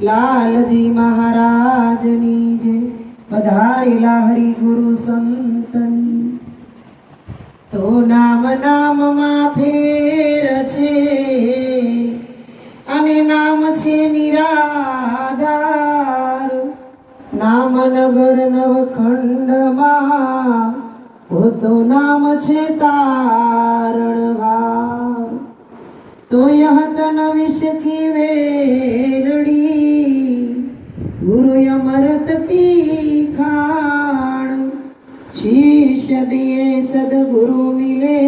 લાલજી મહારાજની જે પધારેલા હરિ ગુરુ સંતની. તો નામ નામમાં ફેર છે અને નામ છે નિરાધાર. નામનગર નવખંડમાં ઓ તો નામ છે તારણવા તો યહતન વિષ કી શિષ્ય દિએ સદગુરુ મિલે,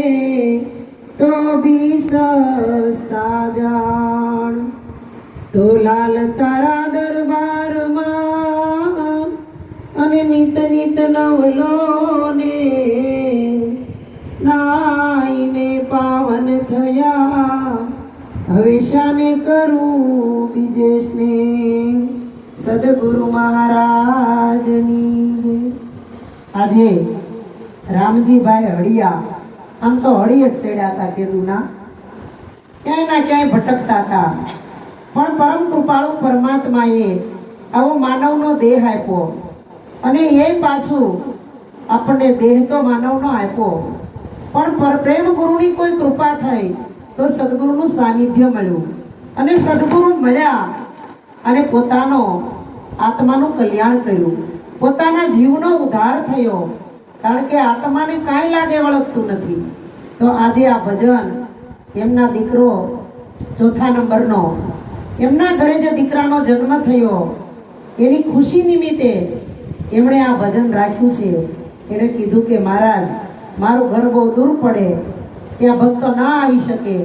તો ભી સસ્તા જાણ. તો લાલ તારા દરબારમાં અને નિત નિત નવલો ને નાઈને પાવન થયા. હવે શાને કરું બીજેશને સદગુરુ મહારાજની. આજે રામજીભાઈ હળિયા. આમ તો હળી જ ચડ્યા હતા કેદુના. ક્યાંય ના ક્યાંય ભટકતા હતા. પણ પરમ કૃપાળુ પરમાત્માએ આવો માનવનો દેહ આપ્યો. અને એ પાછું આપણને દેહ તો માનવનો આપ્યો. પણ પ્રેમ ગુરુની કોઈ કૃપા થઈ તો સદગુરુનું સાનિધ્ય મળ્યું. અને સદગુરુ મળ્યા અને પોતાનો આત્માનું કલ્યાણ કર્યું. પોતાના જીવનો ઉદ્ધાર થયો. કારણ કે આત્માને કાંઈ લાગે વળગતું નથી. તો આજે આ ભજન એમના દીકરો ચોથા નંબરનો, એમના ઘરે જે દીકરાનો જન્મ થયો, એની ખુશી નિમિત્તે એમણે આ ભજન રાખ્યું છે. એણે કીધું કે મહારાજ, મારું ઘર બહુ દૂર પડે, ત્યાં ભક્તો ના આવી શકે.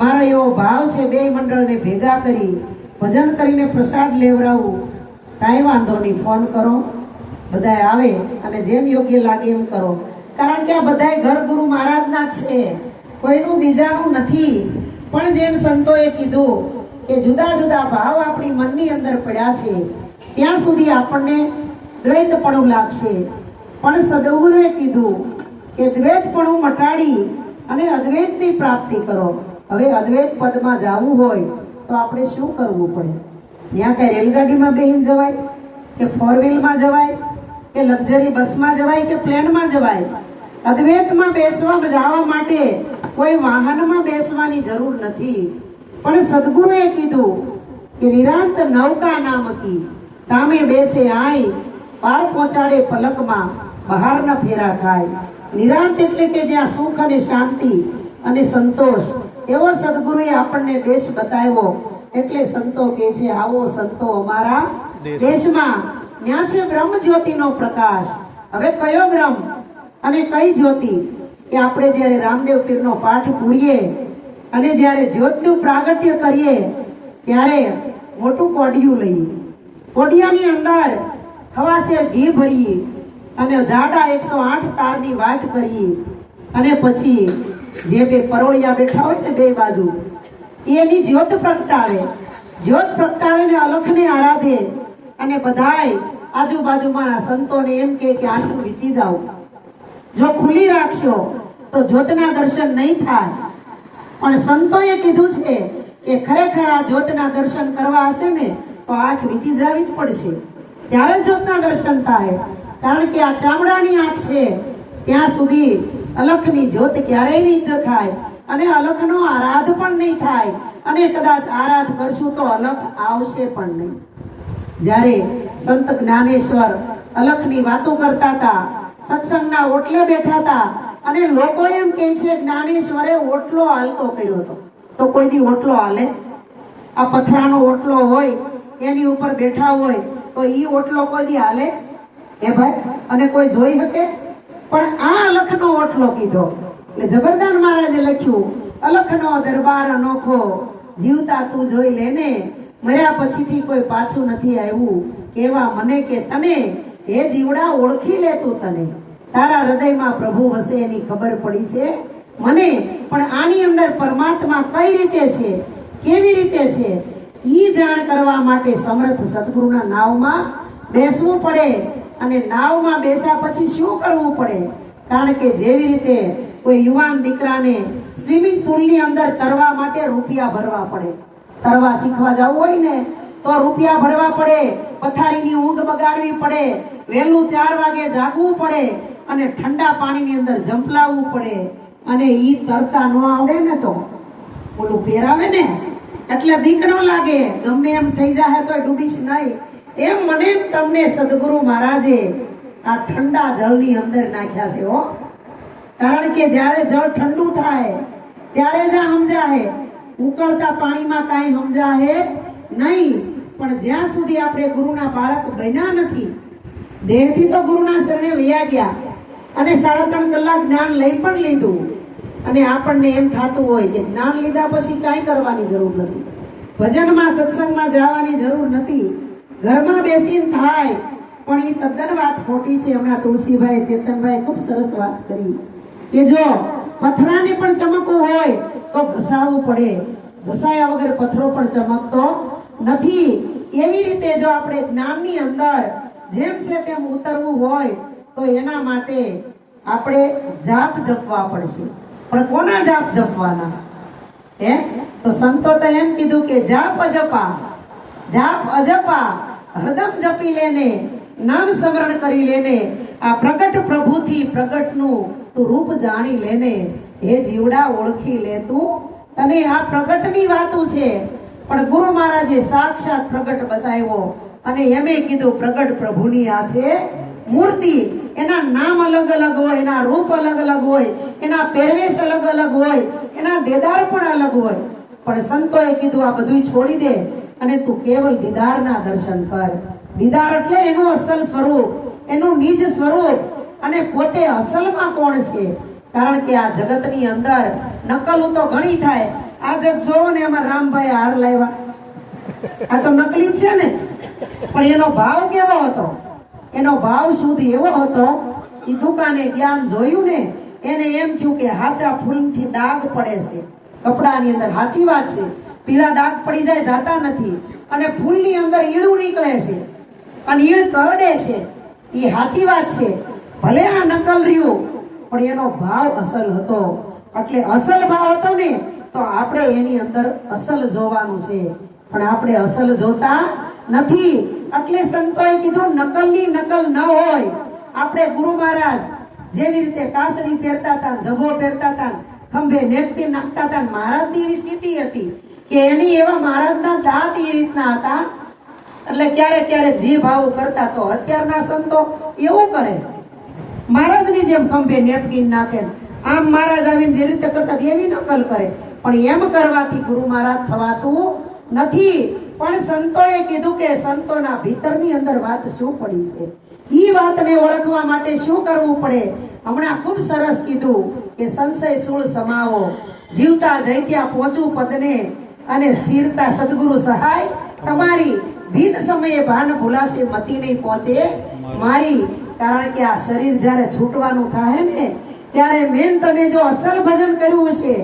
મારો એવો ભાવ છે બે મંડળને ભેગા કરી, ભજન કરીને પ્રસાદ લેવડાવું. કાંઈ વાંધો નહીં, ફોન કરો. બધાય આવે અને જેમ યોગ્ય લાગે એમ કરો. કારણ કે આ બધાય ઘર ગુરુ મહારાજના જ છે. કોઈનું બીજાનું નથી. પણ જેમ સંતોએ કીધું કે જુદા જુદા ભાવ આપણી મનની અંદર પડ્યા છે, ત્યાં સુધી આપણને દ્વૈતપણું લાગશે. પણ સદગુરુએ કીધું કે દ્વૈતપણું મટાડી અને અદ્વૈતની પ્રાપ્તિ કરો. હવે અદ્વૈત પદમાં જવું હોય તો આપણે શું કરવું પડે? ત્યાં કઈ રેલગાડીમાં બેહીને જવાય કે ફોર વ્હીલમાં જવાય? કે લક્ઝરી બસમાં જવાય કે પ્લેનમાં જવાય? અદ્વૈતમાં બેસવા જવા માટે કોઈ વાહનમાં બેસવાની જરૂર નથી. પણ સદગુરુએ કીધું કે નિરાંત નૌકા નામકી તામે બેસે આય પાર પહોંચાડે પલકમાં બહાર ન ફેરા ખાય. નિરાંત એટલે કે જ્યાં સુખ અને શાંતિ અને સંતોષ. એવો સદગુરુએ આપણને દેશ બતાવ્યો. એટલે સંતો કે છે આવો સંતો અમારા દેશમાં ત્યાં છે બ્રહ્મ જ્યોતિનો પ્રકાશ. હવે કયો બ્રહ્મ? અને કઈ જ્યોતિ? કે આપણે જ્યારે રામદેવ પીરનો પાઠ પૂરીએ અને જ્યારે જ્યોતનું પ્રાગટ્ય કરીએ, ત્યારે મોટું કોડિયું લઈએ. કોડિયાની અંદર હવાશેર ઘી ભરીએ અને જાડા એકસો આઠ તારની વાટ કરીએ. અને પછી જે બે પરોળિયા બેઠા હોય ને બે બાજુ, એની જ્યોત પ્રગટાવે. જ્યોત પ્રગટાવે ને અલખને આરાધે. અને બધાય આજુબાજુમાંના સંતોને એમ કે કે આટલું વીચી જાઓ. જો ખુલ્લી રાખશો, તો જ્યોતના દર્શન નહીં થાય. પણ સંતોએ કીધું છે કે ખરેખર આ જ્યોતના દર્શન કરવા હશે ને, તો આંખ વીચી જવી જ પડશે. ત્યારે જ્યોતના દર્શન થાય. કારણ કે આ ચામડાની આંખ છે. ત્યાં સુધી અલખની જ્યોત ક્યારેય નહીં દેખાય અને અલખનો આરાધ પણ નહીં થાય. અને કદાચ આરાધ કરશું તો અલખ આવશે પણ નહીં. જ્યારે સંત જ્ઞાનેશ્વર અલખની વાતો કરતા હતા, સત્સંગના ઓટલે બેઠા હતા અને લોકો એમ કહે છે, જ્ઞાનેશ્વરે ઓટલો હાલતો કર્યો હતો. તો કોઈ દી ઓટલો હાલે આ પથરાનો ઓટલો હોય, એની ઉપર બેઠા હોય, તો ઈ ઓટલો કોઈ દી હાલે એ ભાઈ, અને કોઈ જોઈ શકે? પણ આ અલખનો ઓટલો કીધો. એટલે જબરદાન મહારાજે લખ્યું, અલખનો દરબાર અનોખો, જીવતા તું જોઈ લેને મર્યા પછીથી કોઈ પાછું નથી આવ્યું. કેવા મને કે તને, હે જીવડા, ઓળખી લે તું તને. તારા હૃદયમાં પ્રભુ વસે એની ખબર પડી છે. મને, પણ આની અંદર પરમાત્મા કઈ રીતે છે? કેવી રીતે છે? ઈ જાણ કરવા માટે સમર્થ સદગુરુના નાવમાં બેસવું પડે અને નાવમાં બેસ્યા પછી શું કરવું પડે? કારણ કે જેવી રીતે કોઈ યુવાન દીકરાને સ્વિમિંગ પુલની અંદર તરવા માટે રૂપિયા ભરવા પડે. તરવા શીખવા જવું હોય ને, તો રૂપિયા ભરવા પડે, પથારીની ઊંઘ બગાડવી પડે, વહેલું ચાર વાગે જાગવું પડે અને ઠંડા પાણીની અંદર જંપલાવવું પડે. અને ઈ તરતા ન આવડે ને તો ઓલું પહેરાવે ને, એટલે બીક ન લાગે. ગમે એમ થઈ જાય તો ડૂબીશ નહીં. એમ મને તમને સદગુરુ મહારાજે આ ઠંડા જળની અંદર નાખ્યા છે હો. કારણ કે જ્યારે જળ ઠંડુ થાય, ત્યારે જ સમજાય ઉકળતા પાણીમાં કાંઈ સમજાય નહીં. પણ જ્યાં સુધી આપણે ગુરુના બાળક બન્યા નથી, દેહથી તો ગુરુના શરણે વયા ગયા અને સાડા ત્રણ કલાક જ્ઞાન લઈ પણ લીધું. અને આપણને એમ થતું હોય કે જ્ઞાન લીધા પછી કાંઈ કરવાની જરૂર નથી. ભજનમાં, સત્સંગમાં જવાની જરૂર નથી. ઘરમાં બેસીને થાય, પણ એ તદ્દન વાત ખોટી છે. હમણાં તુલસીભાઈ ચેતનભાઈ ખૂબ સરસ વાત કરી. કે જો પથરાને પણ ચમકવું હોય તો ઘસાવવું પડે. ઘસાયા વગર પથરો પણ ચમકતો નથી. એવી રીતે જો આપણે જ્ઞાનની અંદર જેમ છે તેમ ઉતરવું હોય, તો એના માટે આપણે જાપ જપવા પડશે. પણ કોના જાપ જપવાના? હે? તો સંતો તો એમ કીધું કે જાપ અજપા. જાપ અજપા. હરદમ જપી લેને, નામ સ્મરણ કરી લેને, આ પ્રગટ પ્રભુથી પ્રગટનું તું રૂપ જાણી લેને. હે જીવડા ઓળખી લે તું તને આ પ્રગટની વાતું છે. પણ ગુરુ મહારાજે સાક્ષાત પ્રગટ બતાવ્યો. અને એમે કીધું, પ્રગટ પ્રભુની આ છે મૂર્તિ. એના નામ અલગ અલગ હોય, એના રૂપ અલગ અલગ હોય, એના પહેરવેશ અલગ અલગ હોય, એના દેદાર પણ અલગ હોય. પણ સંતોએ કીધું, આ બધું છોડી દે અને તું કેવલ દીદારના દર્શન કર. દીદાર એટલે એનું અસલ સ્વરૂપ, એનું નિજ સ્વરૂપ. અને પોતે અસલમાં કોણ છે? કારણ કે આ જગતની અંદર નકલો તો ઘણી થાય. આ જગ જોવો ને એમાં રામભાઈ હાર લાવ્યા. આ તો નકલી જ છે ને. પણ એનો ભાવ કેવો હતો? એનો ભાવ શુદ્ધ એવો હતો એ દુકાને જ્ઞાન જોયું ને, એને એમ થયું કે હાચા ફૂલથી ડાઘ પડે છે. કપડાની અંદર સાચી વાત છે. પીલા ડાઘ પડી જાય, જાતા નથી. અને ફૂલની અંદર ઈળું નીકળે છે. અને ઈળ કરડે છે. એ સાચી વાત છે. ભલે આ નકલ રહ્યું પણ એનો ભાવ અસલ હતો. એટલે અસલ ભાવ હતો ને, તો આપણે એની અંદર અસલ જોવાનું છે. પણ આપણે અસલ જોતા નથી. એટલે સંતોએ કીધું, નકલની નકલ ન હોય. આપણે ગુરુ મહારાજ જેવી રીતે કાસડી પહેરતા હતા, જભો પહેરતા હતા, ખંભે નેકતી નાખતા હતા મહારાજની એવી સ્થિતિ હતી કે એની એવા મહારાજના દાંત એ રીતના હતા. એટલે ક્યારેક ક્યારેક જીભ આવું કરતા તો અત્યારના સંતો એવું કરે. મહારાજની જેમ ખંભે નેપકીન નાખે. આમ મહારાજ આવીને જે રીતે કરતા એવી નકલ કરે. પણ એમ કરવાથી ગુરુ મહારાજ થવાતું નથી. પણ સંતોએ કીધું કે સંતોના ભીતરની અંદર વાત શું પડી છે? એ વાતને ઓળખવા માટે શું કરવું પડે? હમણાં ખૂબ સરસ કીધું કે સંશય સૂળ સમાવો. જીવતા જઈ ત્યાં પહોંચવું પદને અને સ્થિરતા સદગુરુ સહાય. તમારી ભીન સમયે ભાન ભૂલાશે, મતી નહીં પહોંચે. મારી કારણ કે આ શરીર જ્યારે છૂટવાનું થાય ને, ત્યારે મેન તમે જો અસલ ભજન કર્યું છે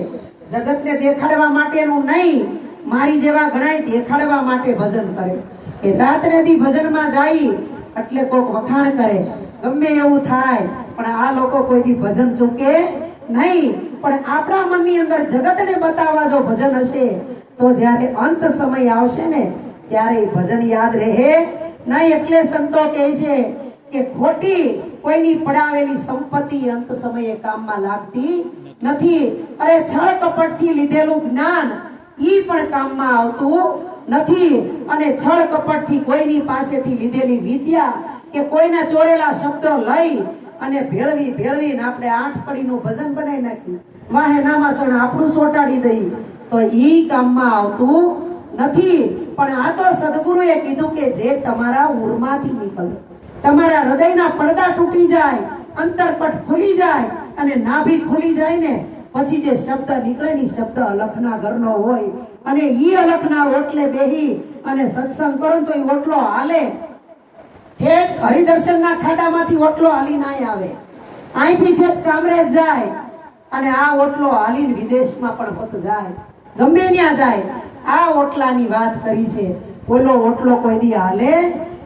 જગતને દેખાડવા માટેનું નહીં, મારી જેવા ઘણા દેખાડવા માટે ભજન કરે. એ રાત્રે દી ભજનમાં જાય, એટલે કોક વખાણ કરે. ગમે એવું થાય, પણ આ લોકો કોઈથી ભજન ચૂકે નહીં. પણ આપણા મનની અંદર જગતને બતાવવા જો ભજન હશે, તો જ્યારે અંત સમય આવશે ને, ત્યારે ભજન યાદ રહે. નહીં એટલે સંતો કહે છે કે ખોટી કોઈની પડાવેલી સંપત્તિ અંત સમયે કામમાં લાગતી નથી. અરે છળ કપટથી લીધેલું જ્ઞાન ઈ પણ કામમાં આવતું નથી. અને છળ કપટથી કોઈની પાસેથી લીધેલી વિદ્યા કે કોઈના ચોરેલા શબ્દો લઈ અને ભેળવી ભેળવીને આપણે આઠ કડીનું ભજન બનાવી નાખી. વાહે નામાસણ આપણું સોટાડી દઈ. તો ઈ કામમાં આવતું નથી. પણ આ તો સદગુરુએ કીધું કે જે તમારા ઉરમાંથી નીકળે. તમારા હૃદયના પડદા તૂટી જાય, અંતરપટ ખુલી જાય અને નાભી ખુલી જાય ને, પછી જે શબ્દ નીકળે ને શબ્દ અલખના ઘરનો હોય. અને ઈ અલખના ઓટલે બેહી અને સત્સંગ કરો તો ઈ ઓટલો હાલે. ઠેઠ હરિદર્શનના ખાડામાંથી ઓટલો હાલી ના આવે. અહીંથી ઠેઠ કામરેજ જાય અને આ ઓટલો હાલીને વિદેશમાં પણ હોત જાય. ગમે ત્યાં જાય. આ ઓટલાની વાત કરી છે. ઓલો ઓટલો કોઈ દી હાલે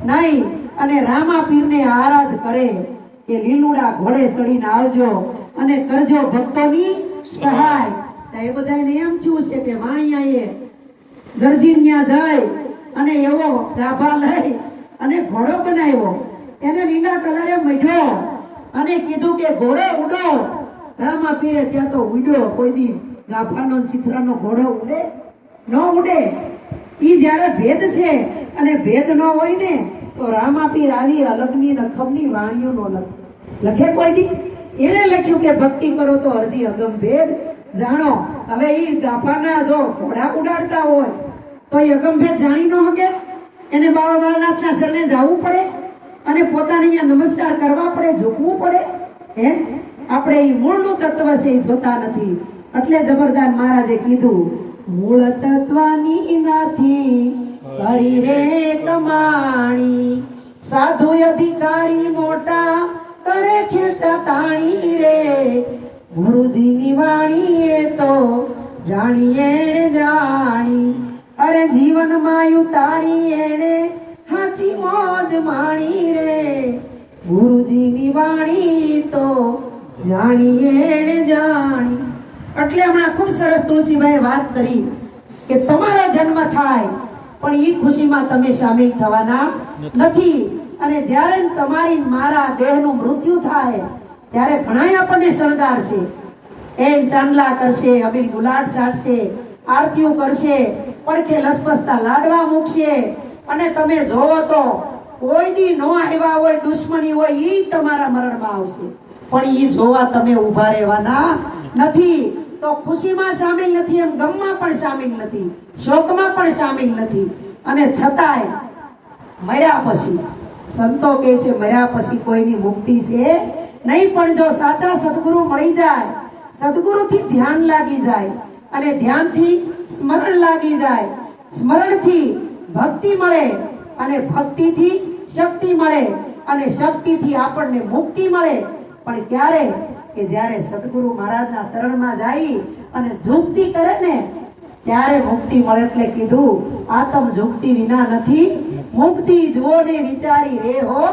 નહીં. અને રામાપીરને આરાધ કરે એ લીલુડા ઘોડે ચડીને આવજો અને કરજો ભક્તોની સહાય. એ બધાને એમ થયું છે કે વાણિયાએ ત્યાં જાય અને એવો ગાભા લઈ અને ઘોડો બનાવ્યો. એને લીલા કલરે મઢ્યો અને કીધું કે, ઘોડો ઉડો. રામા પીરે ત્યાં તો ઉડ્યો. કોઈ દી ગાફાનો ચિત્રાનો ઘોડો ઉડે? ન ઉડે. ઈ જ્યારે ભેદ છે અને ભેદ ન હોય ને તો રામાપીર આવી અલગની નખમની વાણીઓ નો લખે લખે કોઈ દી? એણે લખ્યું કે ભક્તિ કરો તો અરજી અગમ ભેદ. જાણો, હવે એ ગાફાના જો ઘોડા ઉડાડતા હોય, તો એ અગમ ભેદ જાણી ન શકે એને બાબા બાળનાથના શરણે જવું પડે? અને પોતાને અહીંયા નમસ્કાર કરવા પડે, ઝૂકવું પડે? હે? આપણે એ મૂળનું તત્વ છે એ જોતા નથી. એટલે જબરદાન મહારાજે કીધું, મૂળ તત્વની નથી. કરી રે કમાણી. સાધુ અધિકારી મોટા કરે ખેંચા તાણી રે ગુરુજીની વાણી એ તો જાણી એણે જાણી. અરે જીવનમાં ઉતારી એણે સાચી મોજ માણી રે. ગુરુજીની વાણી તો જાણી એણે જાણી. એટલે હમણાં ખૂબ સરસ તુલસીભાઈ વાત કરી કે તમારો જન્મ થાય પણ એ ખુશીમાં તમે સામેલ થવાના નથી. અને જ્યારે તમારી મારા દેહનું મૃત્યુ થાય ત્યારે ઘણા આપણને શણગારશે એમ ચાંદલા કરશે અબીલ ગુલાટ ચાટશે આરતીઓ કરશે પડખે લસપસતા લાડવા મૂકશે. અને તમે જોવો તો કોઈ દી નો આવ્યા હોય દુશ્મની હોય એ તમારા મરણમાં આવશે. પણ એ જોવા તમે ઊભા રહેવાના નથી. તો ખુશીમાં સામેલ નથી એમ ગમમાં પણ સામેલ નથી. શોકમાં પણ સામેલ નથી. અને છતાંય મર્યા પછી, સંતો કહે છે, મર્યા પછી કોઈની મુક્તિ છે નહીં, પણ જો સાચા સદગુરુ મળી જાય, સદગુરુથી ધ્યાન લાગી જાય અને ધ્યાનથી સ્મરણ લાગી જાય, સ્મરણથી ભક્તિ મળે અને ભક્તિથી શક્તિ મળે અને શક્તિથી આપણને મુક્તિ મળે. પણ ક્યારે કે જ્યારે સદગુરુ મહારાજના ચરણમાં જાય અને ઝૂકતી કરે ને ત્યારે મુક્તિ મળે એટલે કીધું, આતમ ઝુકતી વિના નથી, મુક્તિ જુઓ ને વિચારી રે હો.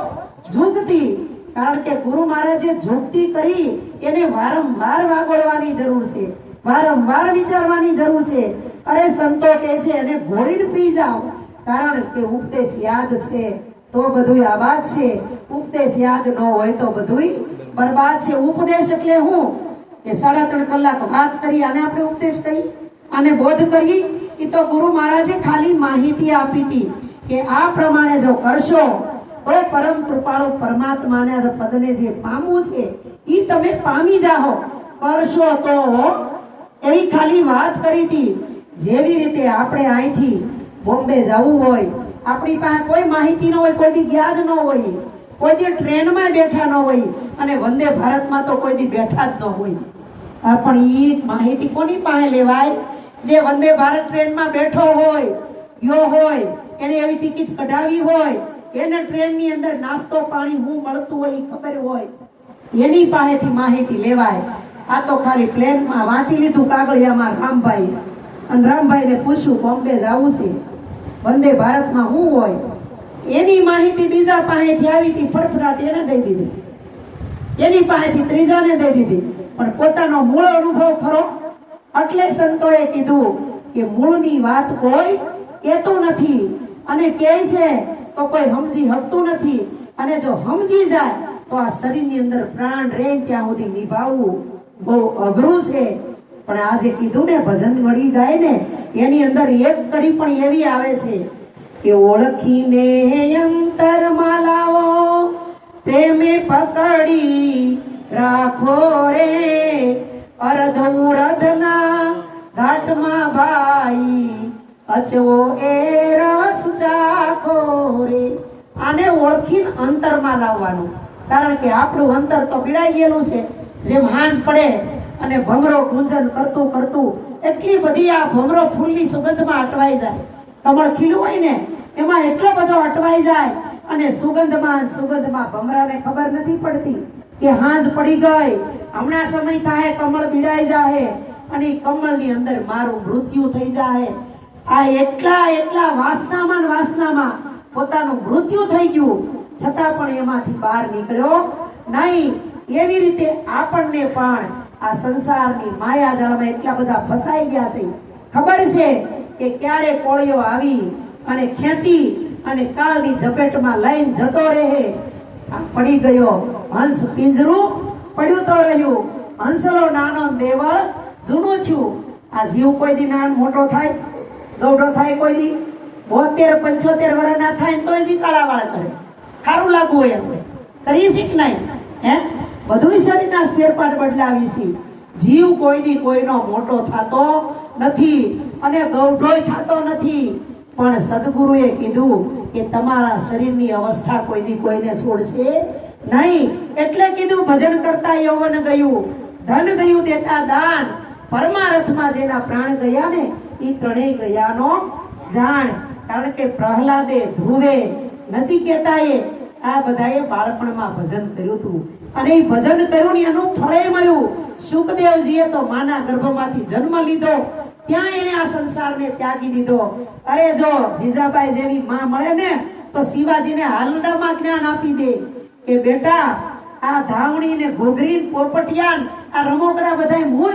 ઝુકતી કારણ કે ગુરુ મહારાજે ઝુકતી કરી, એને વારંવાર વાગોળવાની જરૂર છે. વારંવાર વિચારવાની જરૂર છે. અરે સંતો કે છે, એને ઘોડીને પી જાઓ. કારણ કે ઉપદેશ યાદ છે, તો બધું આબાદ છે. ઉપદેશ યાદ ન હોય તો બધું બરબાદ છે. ઉપદેશ એટલે હું, કે સાડા ત્રણ કલાક વાત કરી, આને આપણે ઉપદેશ કહી? અને બોધ કરી એ તો ગુરુ મહારાજે ખાલી માહિતી આપી હતી કે આ પ્રમાણે જો કરશો તો પરમ કૃપાળુ પરમાત્માને પદને જે પામવું છે એ તમે પામી જાઓ. કરશો તો એવી ખાલી વાત કરી હતી. જેવી રીતે આપણે અહીંથી બોમ્બે જવું હોય, આપણી પાસે કોઈ માહિતી ન હોય, કોઈથી ગયા જ ન હોય કોઈ દી ટ્રેનમાં બેઠા ન હોય, અને વંદે ભારતમાં તો કોઈ દી બેઠા જ ન હોય. પણ એ માહિતી કોની પાસે લેવાય? જે વંદે ભારત ટ્રેનમાં બેઠો હોય યો હોય, એને એવી ટિકિટ કઢાવી હોય, એને ટ્રેનની અંદર નાસ્તો પાણી હું મળતું હોય એ ખબર હોય, એની પાસેથી માહિતી લેવાય. આ તો ખાલી પ્લેનમાં વાંચી લીધું કાગળિયામાં રામભાઈ. અને રામભાઈને પૂછ્યું, બોમ્બે જવું છે? વંદે ભારતમાં હું હોય? એની માહિતી બીજા પાસેથી આવી હતી ફટફટાટ એને દઈ દીધી. એની પાસેથી ત્રીજાને દઈ દીધી. પણ પોતાનો મૂળ અનુભવ ખરો એટલે સંતોએ કીધું કે મૂળની વાત કોઈ કહેતું નથી. અને કહે છે, તો કોઈ સમજી શકતું નથી. અને જો સમજી જાય, તો આ શરીરની અંદર પ્રાણ રહે ત્યાં સુધી નિભાવવું બહુ અઘરું છે. પણ આ જે કીધું ને, ભજન વળી ગાય ને, એની અંદર એક કડી પણ એવી આવે છે કે ઓળખીને અંતરમાં લાવો, પ્રેમે પકડી રાખો રે. અચવો એ રસ રે આને ઓળખીને અંતરમાં લાવવાનું. કારણ કે આપણું અંતર તો પીડાઈ ગયેલું છે. જેમ હાંજ પડે અને ભમરો ગુંજન કરતું કરતું એટલી બધી આ ભમરો ફૂલની સુગંધમાં અટવાઈ જાય. કમળ ખીલું હોય ને, એમાં એટલો બધો અટવાઈ જાય અને સુગંધમાં સુગંધમાં ભમરાને ખબર નથી પડતી કે હાંજ પડી ગઈ. હમણાં સમય થાય કમળ પીડાઈ જાય અને કમળની અંદર મારું મૃત્યુ થઈ જાય આ એટલા એટલા વાસનામાં વાસનામાં પોતાનું મૃત્યુ થઈ ગયું. છતાં પણ એમાંથી બહાર નીકળ્યો નહીં. એવી રીતે આપણને પણ આ સંસારની માયા જાળમાં એટલા બધા ફસાઈ ગયા છે. ખબર છે કે ક્યારે કોળીઓ આવી અને ખેંચી અને કાળની ઝપેટમાં લઈને જતો રહે. આ પડી ગયો હંસ પિંજરું, પડ્યું તો રહ્યું. હંસલો નાનો દેવળ, જૂનું છું. આ જીવ કોઈ દી નાન મોટો થાય? ગૌડો થાય કોઈ દી? બોતેર, પંચોતેર વર્ષના થાય તો તોય કાળા વાળા કરે. સારું લાગવું હોય આપણે કરી શીખ નહીં? હે? બધું શરીરના પાર્ટ બદલાવી છે જીવ કોઈ દી કોઈનો મોટો થતો નથી અને ગૌઢોય થતો નથી. પણ સદગુરુએ કીધું કે તમારા શરીરની અવસ્થા કોઈ દી કોઈને છોડશે નહીં. એટલે કીધું, ભજન કરતા યૌવન ગયું. ધન ગયું દેતા દાન. પરમારથમાં જેના પ્રાણ ગયા ને એ ત્રણેય ગયાનો જાણ. કારણ કે પ્રહલાદે ધ્રુવે નચિકેતાએ આ બધાએ બાળપણમાં ભજન કર્યું હતું. અને એ ભજન કર્યું ને એનું ફળે મળ્યું. સુખદેવજીએ તો માના ગર્ભમાંથી જન્મ લીધો. ત્યાં એને આ સંસારને ત્યાગી દીધો. અરે જો જીજાબાઈ જેવી માં મળે ને, તો શિવાજીને હાલડામાં જ્ઞાન આપી દે કે બેટા, આ ધાવણી ને ઘોઘરી પોપટિયાન આ રમોકડા બધાય મૂજ,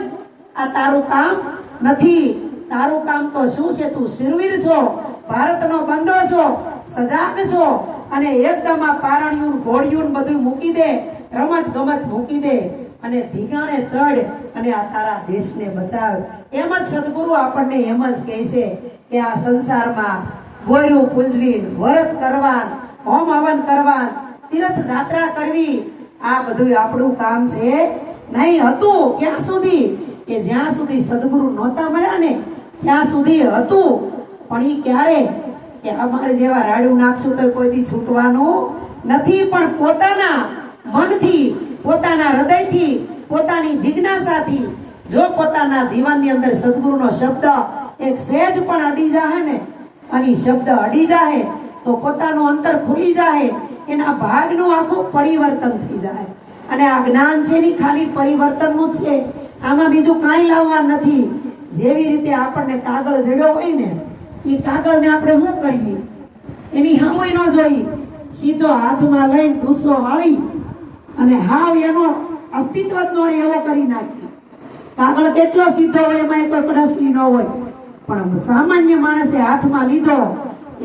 આ તારું કામ નથી. તારું કામ તો શું છે? તું શિરવીર છો, ભારતનો બંદો છો, સજાગ છો અને એકદમ આ પારણિયું, ઘોડિયું બધું મૂકી દે રમત ગમત મૂકી દે અને ધીગાણે ચડ અને આ તારા દેશને બચાવ. એમ જ સદગુરુ આપણને એમ જ કહે છે કે આ સંસારમાં ગોયરું પૂંજવી વ્રત કરવા હોમ હવન કરવા તીર્થ જાત્રા કરવી, આ બધું આપણું કામ છે. નહીં હતું ક્યાં સુધી? કે જ્યાં સુધી સદગુરુ નહોતા મળ્યા ને ત્યાં સુધી હતું. પણ એ ક્યારે? કે અમારે જેવા રાડું નાખશું તો કોઈ દી છૂટવાનું નથી. પણ પોતાના મનથી, પોતાના હૃદયથી, પોતાની જિજ્ઞાસાથી, જો પોતાના જીવનની અંદર સદગુરુનો શબ્દ એક સહેજ પણ અડી જાય ને, અને શબ્દ અડી જાય તો પોતાનું અંતર ખુલી જાય એના ભાગનું આખું પરિવર્તન થઈ જાય અને આ જ્ઞાન છે ની ખાલી પરિવર્તનનું જ છે. આમાં બીજું કાંઈ લાવવા નથી. જેવી રીતે આપણને કાગળ જડ્યો હોય ને એ કાગળને આપણે શું કરીએ? એની હામોય ન જોઈ સીધો હાથમાં લઈને ઢૂસો વાળી અને હાવ એનો અસ્તિત્વ જ નો એવો કરી નાખી કાગળ કેટલો સીધો હોય એમાં કોઈ પ્રશ્ન ન હોય. પણ સામાન્ય માણસે હાથમાં લીધો,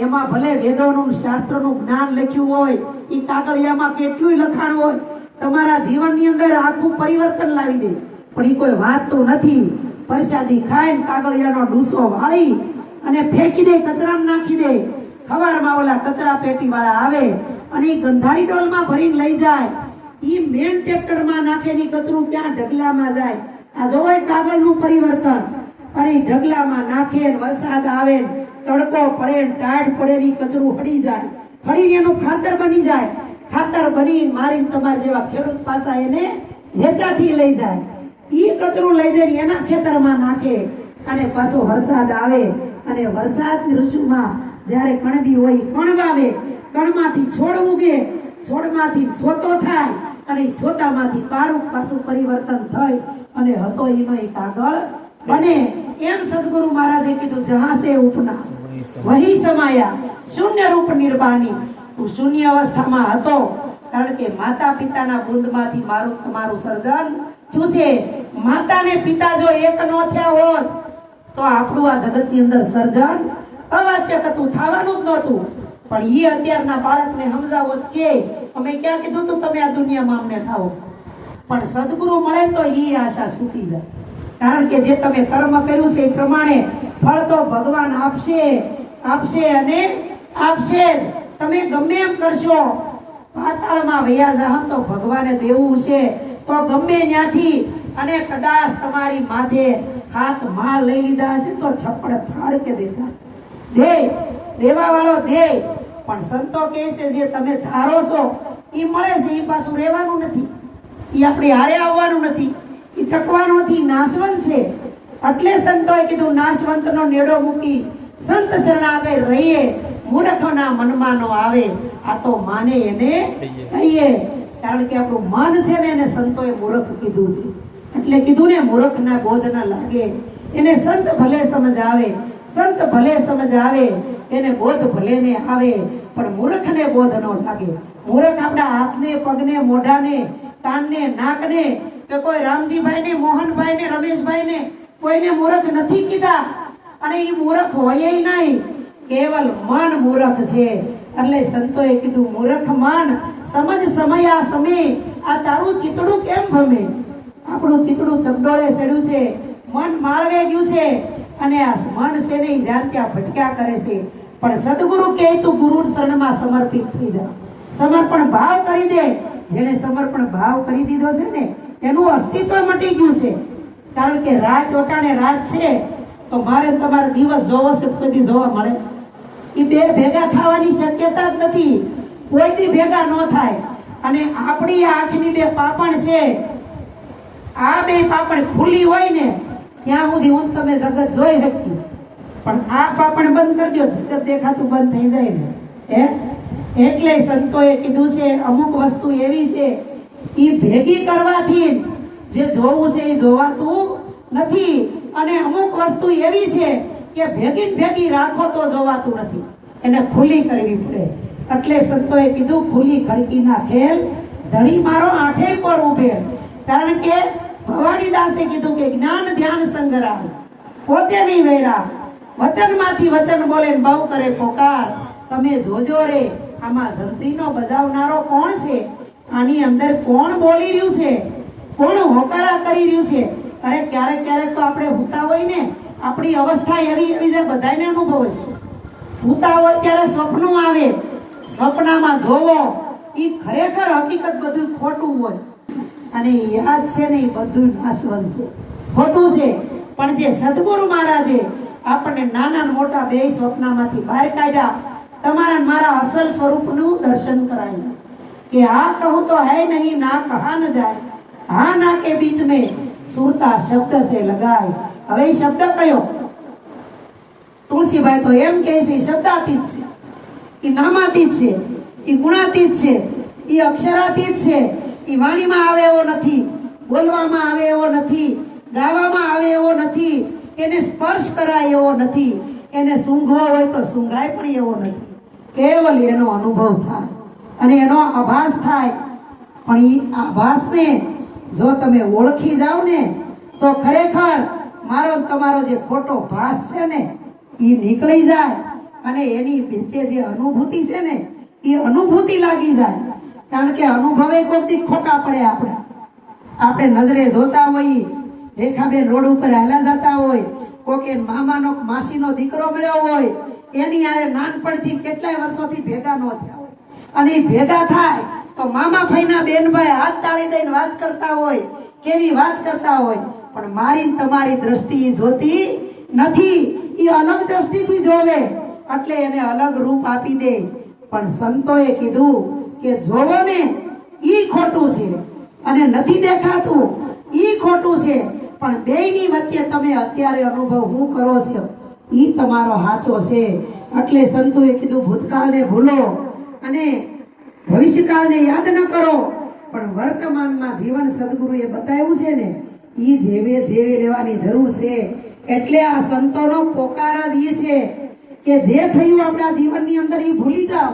એમાં ભલે વેદોનું શાસ્ત્રનું જ્ઞાન લખ્યું હોય એ કાગળિયામાં કેટલું લખાણ હોય. તમારા જીવનની અંદર આખું પરિવર્તન લાવી દે. પણ એ કોઈ વાંચતું નથી. પ્રસાદી ખાઈને કાગળિયાનો ડૂસો વાળી અને ફેંકી દે કચરામાં નાખી દે. સવારમાં ઓલા કચરા પેટી વાળા આવે અને એ ગંધારી ડોલમાં ભરીને લઈ જાય. એ મેન ટ્રેક્ટરમાં નાખેલી કચરું ક્યાં ઢગલામાં જાય? આ જોવે કાગળનું પરિવર્તન. અને એ ઢગલામાં નાખે વરસાદ આવે ને તડકો પડે ને ટાઢ પડે ને કચરું હળી જાય. હળીને એનું ખાતર બની જાય. ખાતર બની મારીને તમારા જેવા ખેડૂત પાસા એને વેચાથી લઈ જાય. ઈ કચરું લઈ જઈને એના ખેતરમાં નાખે અને પાછો વરસાદ આવે. અને વરસાદની ઋતુમાં જ્યારે કણબી હોય કણ વાવે. કણમાંથી છોડ ઉગે. છોડમાંથી છોતો થાય અને છોતામાંથી પારું પાછું પરિવર્તન થઈ અને હતો એનો એક આગળ બને. એમ સદગુરુ મહારાજે કીધું, જહાસે ઉપના. વહી સમાયા. શૂન્ય રૂપ નિર્બાની. તું શૂન્ય અવસ્થામાં હતો. કારણ કે માતા પિતાના બુંદમાંથી મારું તમારું સર્જન થયું છે માતા ને પિતા જો એક નો થયા હોત, તો આપણું આ જગતની અંદર સર્જન અવાચ્ય હતું થવાનું જ નહોતું. પણ ઈ અત્યારના બાળકને સમજાવો કે, અમે ક્યાં કીધું તું તમે આ દુનિયામાં અમને થાઓ. પણ સદગુરુ મળે તો એ આશા છૂટી જાય. કારણ કે જે તમે કર્મ કર્યું છે એ પ્રમાણે ફળ તો ભગવાન આપશે આપશે અને આપશે જ. તમે ગમે એમ કરશો. પાતાળમાં વૈયા જાહ તો ભગવાને દેવું છે. તો ગમે ત્યાંથી અને કદાચ તમારી માથે હાથમાં લઈ લીધા હશે તો છપ્પડ ફાળકે દેતા. દે દેવા વાળો દે. પણ સંતો કહે છે જે તમે ધારો છો એ મળે છે એ પાછું રહેવાનું નથી. એ આપણી હારે આવવાનું નથી. એ ટકવાનું નથી નાશવંત છે. એટલે સંતોએ કીધું નાશવંતનો નેડો મૂકી સંત શરણાગર રહીએ. મૂર્ખના મનમાં નો આવે. આ તો માને એને કહીએ. કારણ કે આપણું મન છે ને એને સંતોએ મૂર્ખ કીધું છે. એટલે કીધું ને મૂર્ખના બોધ ના લાગે. એને સંત ભલે સમજ આવે, સંત ભલે સમજ આવે, એને બોધ ભલે ને આવે, પણ મૂર્ખને બોધ ન લાગે. મૂર્ખ આપણા હાથને, પગને, મોઢાને, કાનને, નાકને, કે કોઈ રામજીભાઈ ને મોહનભાઈ ને રમેશભાઈ ને કોઈને મૂર્ખ નથી કીધા. અને એ મૂર્ખ હોય નહીં. કેવલ મન મૂરખ છે. એટલે સંતોએ કીધું, મૂરખ મન સમજ સમયા સમે આ તારું ચિતડું કેમ ભમે? આપણું ચિતડું ચગડોળે ચડ્યું છે, મન માળવે ગયું છે, અને આ મન છે ને જ્યાં ત્યાં ભટક્યા કરે છે. પણ સદગુરુ કહે, તું ગુરુ શરણમાં સમર્પિત થઈ જા. સમર્પણ ભાવ કરી દે. જેને સમર્પણ ભાવ કરી દીધો છે ને, એનું અસ્તિત્વ મટી ગયું છે. કારણ કે રાત ઓટાણે રાત છે, તો મારે તમારો દિવસ જોવો છે જોવા મળે. એ બે ભેગા થવાની શક્યતા જ નથી. કોઈ દી ભેગા ન થાય. અને આપણી આંખની બે પાપણ છે, આ બે પાપણ ખુલ્લી હોય ને, ત્યાં સુધી હું તમે જગત જોઈ શકતી પણ આ પાપણ બંધ કરજો, જગત દેખાતું બંધ થઈ જાય ને. હે? એટલે સંતોએ કીધું છે, અમુક વસ્તુ એવી છે એ ભેગી કરવાથી જે જોવું છે એ જોવાતું નથી. અને અમુક વસ્તુ એવી છે કે ભેગી ભેગી રાખો તો જોવાતું નથી. એને ખુલ્લી કરવી પડે. એટલે સંતોએ કીધું ખુલ્લી ખડકીના ખેલ, ધણી મારો આઠે પર ઉભે. કારણ કે ભવાનીદાસે કીધું કે જ્ઞાન ધ્યાન સંગ્રહ પોતે નહીં વેરા. વચનમાંથી વચન બોલે બહુ કરે પોકાર. તમે જોજો રે, આમાં જંત્રીનો બજાવનારો કોણ છે? આની અંદર કોણ બોલી રહ્યું છે? કોણ હોકારા કરી રહ્યું છે? અરે ક્યારેક ક્યારેક તો આપણે હુતા હોય ને, આપણી અવસ્થા એવી એવી જે બધાને અનુભવ છે. હુતા હોય ત્યારે સ્વપ્નો આવે. સ્વપ્નમાં જોવો એ ખરેખર હકીકત બધું ખોટું હોય. અને યાદ છે ને બધું નાશવંત છે. ખોટું છે. પણ જે સદગુરુ મહારાજે આપણને નાના મોટા બે સ્વપ્નમાંથી બહાર કાઢ્યા, તમારા મારા અસલ સ્વરૂપનું દર્શન કરાયું. કે હા કહું તો હૈ નહીં, ના કહા ન જાય. હા ના કે બીચ મેં સુરતા શબ્દ સે લગાય. હવે શબ્દ કયો? તુલસીભાઈ તો એમ કહે છે શબ્દાતીત છે. એ નામાતીત છે એ ગુણાતીત છે એ અક્ષરાતીત છે એ વાણીમાં આવે એવો નથી, બોલવામાં આવે એવો નથી, ગાવામાં આવે એવો નથી, એને સ્પર્શ કરાય એવો નથી, એને સૂંઘવો હોય તો સૂંઘાય પણ એવો નથી. કેવલ એનો અનુભવ થાય અને એનો આભાસ થાય. પણ એ આભાસને જો તમે ઓળખી જાઓ ને, તો ખરેખર મારો તમારો જે ખોટો ભાસ છે ને એ નીકળી જાય. અને એની વચ્ચે જે અનુભૂતિ છે ને, એ અનુભૂતિ લાગી જાય. કારણ કે અનુભવે કોઈક ખોટા પડે આપણે. આપણે નજરે જોતા હોઈએ, રેખાબેન રોડ ઉપર હાલા જતા હોય, કોકે મામાનો, માસીનો દીકરો મળ્યો હોય, એની આરે નાનપણથી કેટલાય વર્ષોથી ભેગા ન થયા હોય. અને એ ભેગા થાય, તો મામા ભાઈના બેનભાઈ હાથ તાળી દઈને વાત કરતા હોય, કેવી વાત કરતા હોય. પણ મારી તમારી દ્રષ્ટિ જોતી નથી. એ અલગ દ્રષ્ટિથી જોવે. એટલે એને અલગ રૂપ આપી દે. પણ સંતોએ કીધું કે જોવો ને, ઈ ખોટું છે. અને નથી દેખાતું, ઈ ખોટું છે. પણ બેયની વચ્ચે તમે અત્યારે અનુભવ હું કરો છો? ઈ તમારો હાચો છે. એટલે સંતોએ કીધું, ભૂતકાળને ભૂલો અને ભવિષ્યકાળને યાદ ન કરો. પણ વર્તમાનમાં જીવન સદગુરુએ બતાવ્યું છે ને, ઈ જેવે જેવે લેવાની જરૂર છે. એટલે આ સંતોનો પોકાર જ ઈ છે. કે જે થયું આપણા જીવનની અંદર એ ભૂલી જાઓ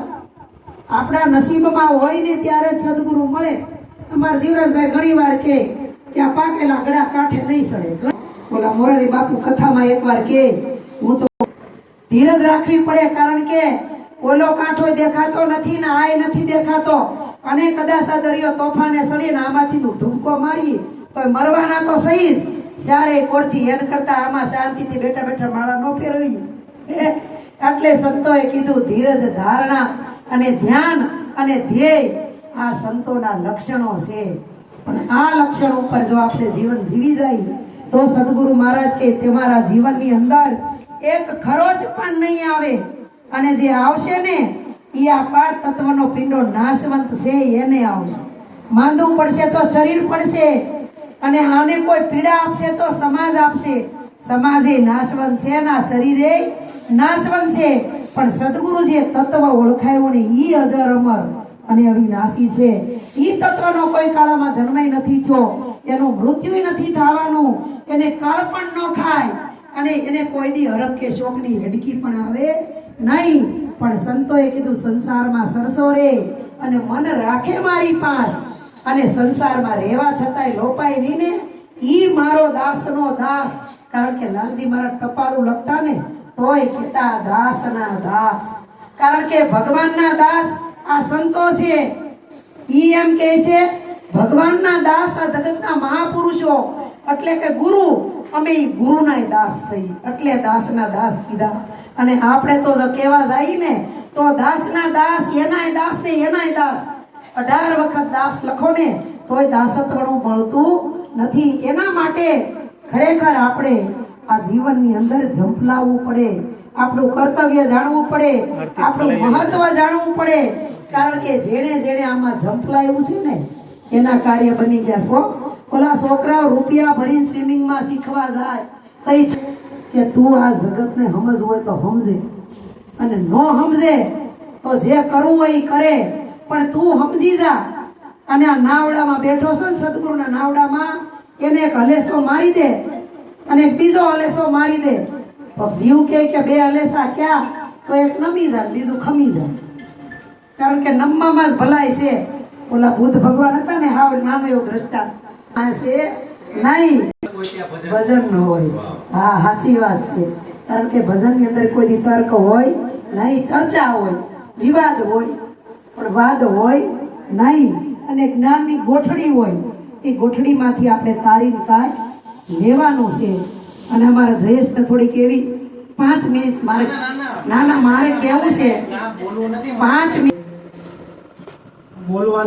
આપણા નસીબમાં હોય ને ત્યારે જ સદગુરુ મળે અમારા જીવરાજભાઈ ઘણી વાર કે આ પાકેલા ગળા કાંઠે નહીં સડે ઓલા મોરારી બાપુ કથામાં એકવાર કે, હું તો ધીરજ રાખવી પડે કારણ કે ઓલો કાંઠો દેખાતો નથી ને આય નથી દેખાતો અને કદાચ આ દરિયો તોફાને સડી ને આમાંથી હું ધૂમકો મારી તો મરવાના તો સહી જ. ચારે કોરથી એન કરતા આમાં શાંતિથી બેઠા બેઠા માળા નો ફેરવી? એટલે સંતોએ કીધું, ધીરજ, ધારણા અને ધ્યાન અને ધ્યેય આ સંતોના લક્ષણો છે. પણ આ લક્ષણ ઉપર જો આપણે જીવન જીવી જાય, તો સદગુરુ મહારાજ કે તમારા જીવનની અંદર એક ખરોચ પણ નહીં આવે. અને જે આવશે ને, એ આ પાંચ તત્વનો પિંડો નાશવંત છે, એને આવશે. માંદવું પડશે તો શરીર પડશે, અને આને કોઈ પીડા આપશે તો સમાજ આપશે. સમાજે નાશવંત છે ના શરીરે નાશવંત છે, પણ સદગુરુ જે તત્વ ઓળખાયું ને ઈ અજર અમર અને અવિનાશી છે. ઈ તત્વનો કોઈ કાળમાં જન્મય નથી થયો. એનું મૃત્યુય નથી થવાનું. એને કાળ પણ ન ખાય. અને એને કોઈ દી હરખ કે શોકની હેડકી પણ આવે નહીં. પણ સંતોએ કીધું, સંસારમાં સરસો રે અને મન રાખે મારી પાસ. અને સંસારમાં રહેવા છતાંય લોપાય નહીં ને. ઈ મારો દાસનો દાસ. કારણ કે લાલજી મારા ટપાલું લખતા ને તોય કહેતા દાસના દાસ. કારણ કે ભગવાનના દાસ આ સંતો છે. ઈ એમ કહે છે, ભગવાનના દાસ આ જગતના મહાપુરુષો. એટલે કે ગુરુ, અમે ગુરુના દાસ છીએ. એટલે દાસના દાસ કીધા. અને આપણે તો કેવા જાય ને, તો દાસના દાસ, એનાય દાસ ને એનાય દાસ. અઢાર વખત દાસ લખો ને, તોય દાસત્વનું મળતું નથી. એના માટે ખરેખર આપણે આ જીવનની અંદર ઝંપલાવવું પડે આપણું કર્તવ્ય જાણવું પડે આપણું મહત્વ જાણવું પડે. કારણ કે જેણે જેણે આમાં ઝંપલાવ્યું છે ને એના કાર્ય બની ગયા છો. ઓલા છોકરાઓ રૂપિયા ભરીને સ્વિમિંગમાં શીખવા જાય તઈ છે કે તું આ જગતને સમજવું હોય તો સમજે. અને નો સમજે તો જે કરવું હોય એ કરે. પણ તું સમજી જા. અને આ નાવડામાં બેઠો છો ને સદગુરુના નાવડામાં એને એક હલેસો મારી દે. અને બીજો અલેસો મારી દે. તો જીવ કહે કે બે અલેસા ક્યાં? તો એક નમી જાય બીજું ખમી જાય. કારણ કે નમવામાં જ ભલાઈ છે. ઓલા બુદ્ધ ભગવાન હતા ને, હાવ નાનો એવો દ્રષ્ટા આ છે નહીં. ભજન ન હોય. હા, સાચી વાત છે. કારણ કે ભજનની અંદર કોઈ વિતર્ક હોય નહીં, ચર્ચા હોય, વિવાદ હોય, પણ વાદ હોય નહીં. અને જ્ઞાનની ગોઠડી હોય, એ ગોઠડીમાંથી આપણે તારી કાંઈ લેવાનું છે. અને અમારા જયેશને થોડીક એવી પાંચ મિનિટ મારે ના ના મારે કેવું છે. પાંચ મિનિટ બોલવાનું